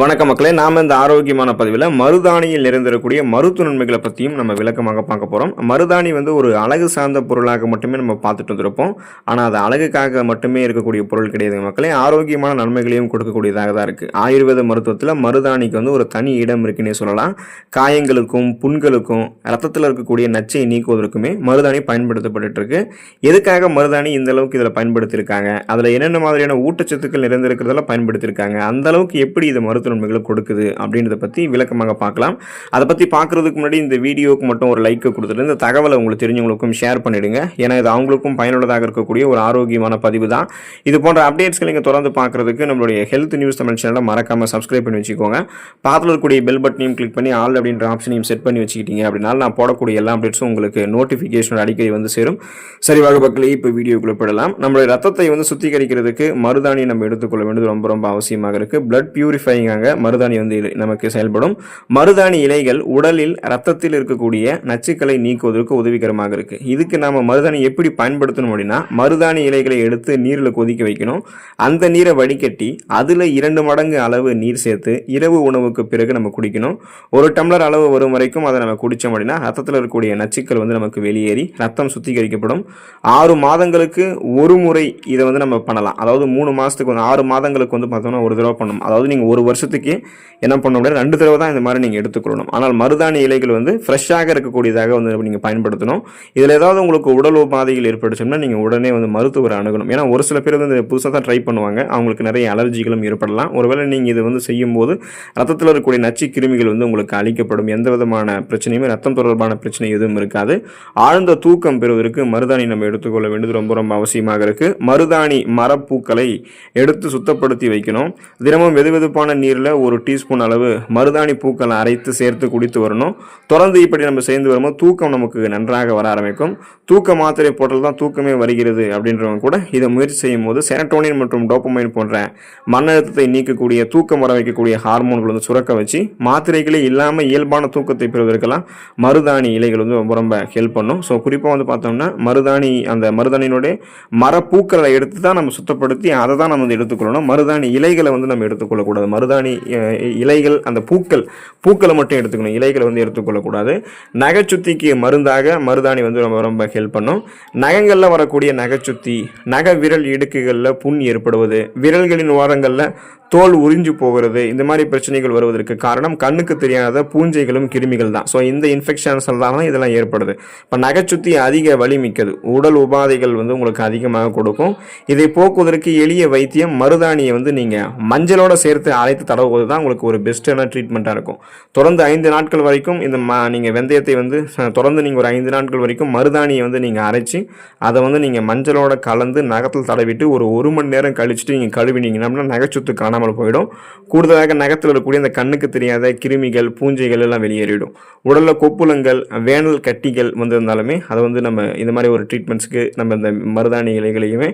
வணக்கம் மக்களே நாம் இந்த ஆரோக்கியமான பதிவில் மருதாணியில் நிறைந்திருக்கக்கூடிய மருத்துவ நன்மைகளை பற்றியும் நம்ம விளக்கமாக பார்க்க போகிறோம் மருதாணி வந்து ஒரு அழகு சார்ந்த பொருளாக மட்டுமே நம்ம பார்த்துட்டு வந்திருப்போம். ஆனால் அது அழகுக்காக மட்டுமே இருக்கக்கூடிய பொருள் கிடையாது மக்களே. ஆரோக்கியமான நன்மைகளையும் கொடுக்கக்கூடியதாக தான் இருக்குது ஆயுர்வேத மருத்துவத்தில் மருதாணிக்கு வந்து ஒரு தனி இடம் இருக்குன்னே சொல்லலாம். காயங்களுக்கும் புண்களுக்கும் ரத்தத்தில் இருக்கக்கூடிய நச்சை நீக்குவதற்குமே மருதாணி பயன்படுத்தப்பட்டு இருக்கு. எதுக்காக மருதாணி இந்த அளவுக்கு இதில் பயன்படுத்தியிருக்காங்க? அதில் என்னென்ன மாதிரியான ஊட்டச்சத்துக்கள் நிறைந்திருக்கிறதெல்லாம் பயன்படுத்தியிருக்காங்க? அந்த அளவுக்கு எப்படி இது மருத்துவ நன்மைகளை கொடுக்குது அப்படின்றத பற்றி விளக்கமாக பார்க்கலாம். அதை பற்றி பார்க்குறதுக்கு முன்னாடி இந்த வீடியோவுக்கு மட்டும் ஒரு லைக்கை கொடுத்துட்டு இந்த தகவலை உங்களுக்கு தெரிஞ்சவங்களுக்கும் ஷேர் பண்ணிடுங்க. ஏன்னா இது அவங்களுக்கும் பயனுள்ளதாக இருக்கக்கூடிய ஒரு ஆரோக்கியமான பதிவு தான். இது போன்ற அப்டேட்ஸ்களை நீங்கள் தொடர்ந்து பார்க்குறதுக்கு நம்மளுடைய ஹெல்த் நியூஸ் தமிழ் சேனலை மறக்காமல் சப்ஸ்கிரைப் பண்ணி வச்சுக்கோங்க. பக்கத்தில் இருக்கக்கூடிய பெல் பட்டனையும் கிளிக் பண்ணி ஆல் அப்படின்ற ஆப்ஷனையும் செட் பண்ணி வச்சுக்கிட்டீங்க அப்படின்னா நான் போடக்கூடிய எல்லா அப்டேட்ஸும் உங்களுக்கு நோட்டிஃபிகேஷன் அடிக்கடி வந்து சேரும். சரி வாங்க இப்போ வீடியோக்குள்ள போடலாம் நம்மளுடைய ரத்தத்தை வந்து சுத்திகரிக்கிறதுக்கு மருதாணி நம்ம எடுத்துக்கொள்ள வேண்டியது ரொம்ப ரொம்ப அவசியமாக இருக்குது பிளட் பியூரிஃபைங்காக மருதாணி வந்து நமக்கு செயல்படும். மருதாணி இலைகள் உடலில் ரத்தத்தில் இருக்கக்கூடிய நச்சுக்களை நீக்குவதற்கு உதவிகரமாக இருக்குது இதுக்கு நாம் மருதாணி எப்படி பயன்படுத்தணும் அப்படின்னா மருதாணி இலைகளை எடுத்து நீரில் கொதிக்க வைக்கணும். அந்த நீரை வடிகட்டி அதில் இரண்டு மடங்கு அளவு நீர் சேர்த்து இரவு உணவுக்கு பிறகு நம்ம குடிக்கணும். ஒரு டம்ளர் அளவு வரும் வரைக்கும் அதை நம்ம குடித்தோம் அப்படின்னா ரத்தத்தில் இருக்கக்கூடிய நச்சுக்கள் வந்து நமக்கு வெளியேறி ரத்தம் சுத்திகரிக்கப்படும். ஆறு மாதங்களுக்கு ஒரு முறை இதை வந்து நம்ம பண்ணலாம். அதாவது மூணு மாதத்துக்கு வந்து ஆறு மாதங்களுக்கு வந்து பார்த்தோம்னா ஒரு தடவை பண்ணணும். அதாவது நீங்கள் ஒரு வருஷத்துக்கு என்ன பண்ண முடியாது. ரெண்டு தடவை தான் இந்த மாதிரி நீங்கள் எடுத்துக்கொள்ளணும். ஆனால் மருதாணி இலைகள் வந்து ஃப்ரெஷ்ஷாக இருக்கக்கூடியதாக வந்து நீங்கள் பயன்படுத்தணும். இதில் ஏதாவது உங்களுக்கு உடல் உபாதைகள் ஏற்பட்டுச்சுன்னா நீங்கள் உடனே வந்து மருத்துவரை அணுகணும். ஏன்னா ஒரு சில பேர் வந்து இந்த புதுசாக தான் ட்ரை பண்ணுவாங்க. அவங்களுக்கு நிறைய அலர்ஜிகளும் ஏற்படலாம். ஒருவேளை நீங்கள் இது வந்து செய்யும்போது ரத்தத்தில் இருக்கக்கூடிய நச்சு கிருமிகள் வந்து உங்களுக்கு அழிக்கப்படும். எந்த விதமான பிரச்சனையுமே ரத்தம் தொடர்பான பிரச்சனை எதுவும் இருக்காது. ஆழ்ந்த தூக்கம் பெறுவதற்கு மருதாணி நம்ம எடுத்துக்கொள்ள வேண்டியது ரொம்ப ரொம்ப அவசியமாக இருக்குது மருதாணி மரப்பூக்களை எடுத்து சுத்தப்படுத்தி வைக்கணும். தினமும் வெதுவெதுப்பான நீரில் ஒரு டீஸ்பூன் அளவு மருதாணி பூக்களை அரைத்து சேர்த்து குடித்து வரணும். தொடர்ந்து இப்படி நம்ம சேர்ந்து வரும்போது தூக்கம் நமக்கு நன்றாக வர ஆரம்பிக்கும். தூக்க மாத்திரை போட்டால் தான் தூக்கமே வருகிறது அப்படின்றவங்க கூட இதை முயற்சி செய்யும் போது செரட்டோனின் மற்றும் டோப்பமைன் போன்ற மன அழுத்தத்தை நீக்கக்கூடிய தூக்கம் வர வைக்கக்கூடிய ஹார்மோன்கள் வந்து சுரக்க வச்சு மாத்திரைகளே இல்லாமல் இயல்பான தூக்கத்தை பெறுவதற்கெல்லாம் மருதாணி இலைகள் வந்து ரொம்ப ரொம்ப ஹெல்ப் பண்ணும். ஸோ குறிப்பாக வந்து பார்த்தோம்னா மருதாணி அந்த மருதாணியினுடைய மரப்பூக்களை எடுத்து தான் நம்ம சுத்தப்படுத்தி அதை தான் நம்ம வந்து எடுத்துக்கொள்ளணும். மருதாணி இலைகளை வந்து நம்ம எடுத்துக்கொள்ளக்கூடாது. மருதாணி அஹ், இலைகள் அந்த பூக்கள் பூக்களை மட்டும் எடுத்துக்கணும். இலைகளை வந்து எடுத்துக்கொள்ளக்கூடாது. நகைச்சுத்திக்கு மருந்தாக மருதாணி வந்து ரொம்ப ரொம்ப ஹெல்ப் பண்ணும். நகங்களில் வரக்கூடிய நகைச்சுத்தி நகை விரல் இடுக்குகளில் புண் ஏற்படுவது விரல்களின் ஓரங்களில் தோல் உறிஞ்சு போகிறது இந்த மாதிரி பிரச்சனைகள் வருவதற்கு காரணம் கண்ணுக்கு தெரியாத பூஞ்சைகளும் கிருமிகள் தான். ஸோ இந்த இன்ஃபெக்ஷன்ஸ் தான் இதெல்லாம் ஏற்படுது. இப்போ நகைச்சுத்தி அதிக வலிமிக்கது உடல் உபாதைகள் வந்து உங்களுக்கு அதிகமாக கொடுக்கும். இதை போக்குவதற்கு எளிய வைத்தியம் மருதாணியை வந்து நீங்கள் மஞ்சளோட சேர்த்து அரைத்து தடவுவது தான் உங்களுக்கு ஒரு பெஸ்ட்டான ட்ரீட்மெண்ட்டாக இருக்கும். தொடர்ந்து ஐந்து நாட்கள் வரைக்கும் இந்த ம நீங்கள் வெந்தயத்தை வந்து தொடர்ந்து நீங்கள் ஒரு ஐந்து நாட்கள் வரைக்கும் மருதாணியை வந்து நீங்கள் அரைச்சி அதை வந்து நீங்கள் மஞ்சளோட கலந்து நகத்தில் தடவிட்டு ஒரு ஒரு மணி நேரம் கழிச்சுட்டு நீங்கள் கழுவினீங்கன்னா நகைச்சுத்துக்கான காணாமல் போயிடும். கூடுதலாக நகத்தில் இருக்கக்கூடிய இந்த கண்ணுக்கு தெரியாத கிருமிகள் பூஞ்சைகள் எல்லாம் வெளியேறிடும். உடலில் கொப்புளங்கள் வேனல் கட்டிகள் வந்திருந்தாலுமே அதை வந்து நம்ம இந்த மாதிரி ஒரு ட்ரீட்மெண்ட்ஸ்க்கு நம்ம இந்த மருதாணி இலைகளையுமே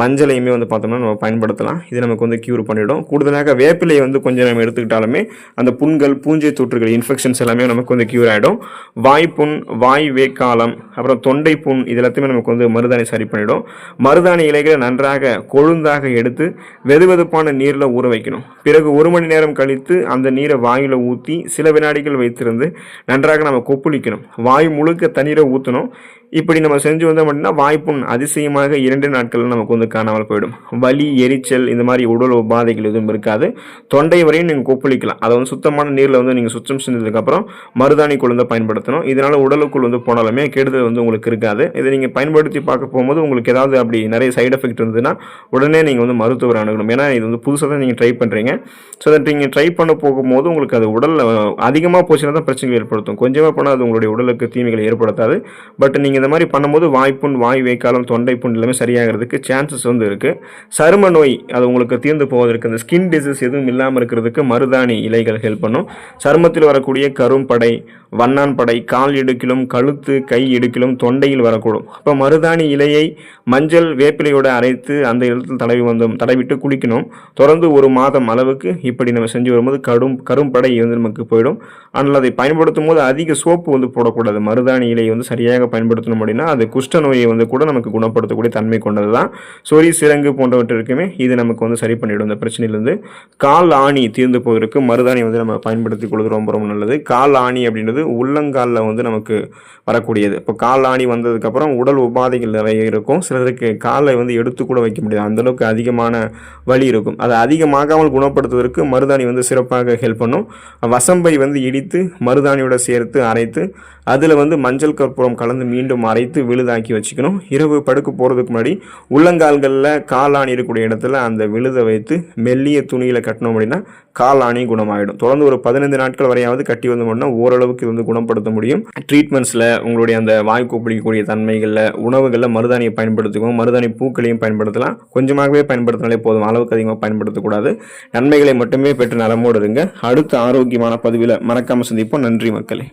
மஞ்சளையுமே வந்து பார்த்தோம்னா நம்ம பயன்படுத்தலாம். இது நமக்கு வந்து க்யூர் பண்ணிவிடும் கூடுதலாக வேப்பிலையை வந்து கொஞ்சம் நம்ம எடுத்துக்கிட்டாலுமே அந்த புண்கள் பூஞ்சை தொற்றுகள் இன்ஃபெக்ஷன்ஸ் எல்லாமே நமக்கு வந்து க்யூர் ஆகிடும் வாய்ப்புண் வாய் வேக்காலம் அப்புறம் தொண்டை புண் இது எல்லாத்தையுமே நமக்கு வந்து மருதாணி சரி பண்ணிவிடும் மருதாணி இலைகளை நன்றாக கொழுந்தாக எடுத்து வெதுவெதுப்பான நீரில் ஊற வைக்கணும். பிறகு ஒரு மணி நேரம் கழித்து அந்த நீரை வாயில் ஊற்றி சில வினாடிகள் வைத்திருந்து நன்றாக நம்ம கொப்புளிக்கணும். வாய் முழுக்க தண்ணீரை ஊற்றணும் இப்படி நம்ம செஞ்சு வந்தோம் அப்படின்னா வாய்ப்புண் அதிசயமாக இரண்டு நாட்களில் நமக்கு வந்து காணாமல் போயிடும். வலி எரிச்சல் இந்த மாதிரி உடல் உபாதைகள் எதுவும் இருக்காது. தொண்டை வரையும் நீங்கள் கொப்பளிக்கலாம். அதை வந்து சுத்தமான நீரில் வந்து நீங்கள் சுத்தம் செஞ்சதுக்கப்புறம் மருதாணி குழந்தை பயன்படுத்தணும். இதனால் உடலுக்குள் வந்து போனாலுமே கெடுதல் வந்து உங்களுக்கு இருக்காது. இதை நீங்கள் பயன்படுத்தி பார்க்க போகும்போது உங்களுக்கு ஏதாவது அப்படி நிறைய சைடு எஃபெக்ட் இருந்ததுன்னா உடனே நீங்கள் வந்து மருத்துவர் அணுகணும். ஏன்னா இது வந்து புதுசாக தான் நீங்கள் ட்ரை பண்ணுறீங்க ஸோ அதை நீங்கள் ட்ரை பண்ண போகும்போது உங்களுக்கு அது உடல் அதிகமாக போச்சுன்னா தான் பிரச்சனைகள் ஏற்படுத்தும். கொஞ்சமாக போனால் அது உங்களுடைய உடலுக்கு தீமைகளை ஏற்படுத்தாது. பட் நீங்கள் இந்த மாதிரி பண்ணும்போது வாய்ப்புண் வாய் வைக்காலம் தொண்டை புண் எல்லாமே சரியாகிறதுக்கு சான்சஸ் வந்து இருக்குது சரும நோய் அது உங்களுக்கு தீர்ந்து போவதற்கு இந்த ஸ்கின் டிசீஸ் எதுவும் இல்லாமல் இருக்கிறதுக்கு மருதாணி இலைகள் ஹெல்ப் பண்ணும். சருமத்தில் வரக்கூடிய கரும்படை வண்ணான் படை கால் இடுக்கிலும் கழுத்து கை இடுக்கிலும் தொண்டையில் வரக்கூடும். அப்போ மருதாணி இலையை மஞ்சள் வேப்பிலையோடு அரைத்து அந்த இடத்தில் தடவி வந்தோம் தடவிட்டு குளிக்கணும். தொடர்ந்து ஒரு மாதம் அளவுக்கு இப்படி நம்ம செஞ்சு வரும்போது கடும் கரும்படை வந்து நமக்கு போயிடும். ஆனால் அதை பயன்படுத்தும் போது அதிக சோப்பு வந்து போடக்கூடாது. மருதாணி இலையை வந்து சரியாக பயன்படுத்தணும் அப்படின்னா அது குஷ்ட நோயை வந்து கூட நமக்கு குணப்படுத்தக்கூடிய தன்மை கொண்டது தான் சொறி சிறங்கு போன்றவற்றிற்குமே இது நமக்கு வந்து சரி பண்ணிவிடும் இந்த பிரச்சனையிலேருந்து கால் ஆணி தீர்ந்து போவதற்கு மருதாணி வந்து நம்ம பயன்படுத்தி கொள்வது ரொம்ப ரொம்ப நல்லது. கால் ஆணி அப்படின்றது உள்ளங்காலில் வந்து நமக்கு வரக்கூடியது. இப்போ கால் ஆணி வந்ததுக்கப்புறம் உடல் உபாதைகள் நிறைய இருக்கும். சிலருக்கு காலை வந்து எடுத்து கூட வைக்க முடியாது. அந்தளவுக்கு அதிகமான வலி இருக்கும். அதை அதிகமாகாமல் குணப்படுத்துவதற்கு மருதாணி வந்து சிறப்பாக ஹெல்ப் பண்ணும். வசம்பை வந்து இடித்து மருதாணியோட சேர்த்து அரைத்து அதில் வந்து மஞ்சள் கற்பூரம் கலந்து மீண்டும் அரைத்து விழுதாக்கி வச்சுக்கணும். இரவு படுக்க போகிறதுக்கு முன்னாடி உள்ளங்கால்களில் காலாணி இருக்கக்கூடிய இடத்துல அந்த விழுதை வைத்து மெல்லிய துணியில் கட்டினோம் அப்படின்னா காலாணி குணமாயிடும். தொடர்ந்து ஒரு பதினைந்து நாட்கள் வரையாவது கட்டி வந்து மட்டும் ஓரளவுக்கு இது வந்து குணப்படுத்த முடியும். ட்ரீட்மெண்ட்ஸில் உங்களுடைய அந்த வாய் கொப்பளிக்கக்கூடிய தன்மைகளில் உணவுகளில் மருதாணியை பயன்படுத்துவோம் மருதாணி பூக்களையும் பயன்படுத்தலாம். கொஞ்சமாகவே பயன்படுத்தினாலே போதும். அளவுக்கு அதிகமாக பயன்படுத்தக்கூடாது. நன்மைகளை மட்டுமே பெற்று நலமோடு இருங்க. அடுத்த ஆரோக்கியமான பதிவில் மறக்காமல் சந்திப்போம். நன்றி மக்களே.